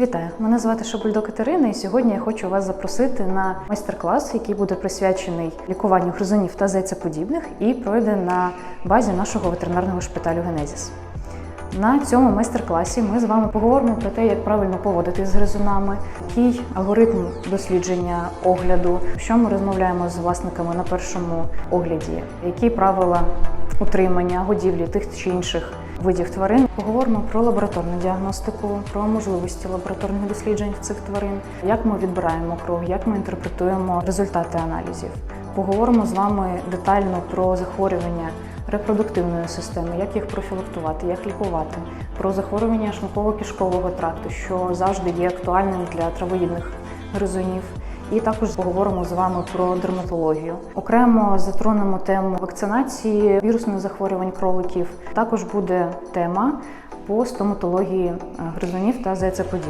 Вітаю, мене звати Шабульдо Катерина, і сьогодні я хочу вас запросити на майстер-клас, який буде присвячений лікуванню гризунів та зайцеподібних і пройде на базі нашого ветеринарного шпиталю Генезіс. На цьому майстер-класі ми з вами поговоримо про те, як правильно поводитись з гризунами, який алгоритм дослідження огляду, що ми розмовляємо з власниками на першому огляді, які правила утримання, годівлі тих чи інших видів тварин. Поговоримо про лабораторну діагностику, про можливості лабораторних досліджень цих тварин, як ми відбираємо кров, як ми інтерпретуємо результати аналізів. Поговоримо з вами детально про захворювання репродуктивної системи, як їх профілактувати, як лікувати, про захворювання шлунково-кишкового тракту, що завжди є актуальним для травоїдних гризунів. І також поговоримо з вами про дерматологію. Окремо затронемо тему вакцинації вірусних захворювань кроликів. Також буде тема по стоматології е, гризунів та зайцеподібних.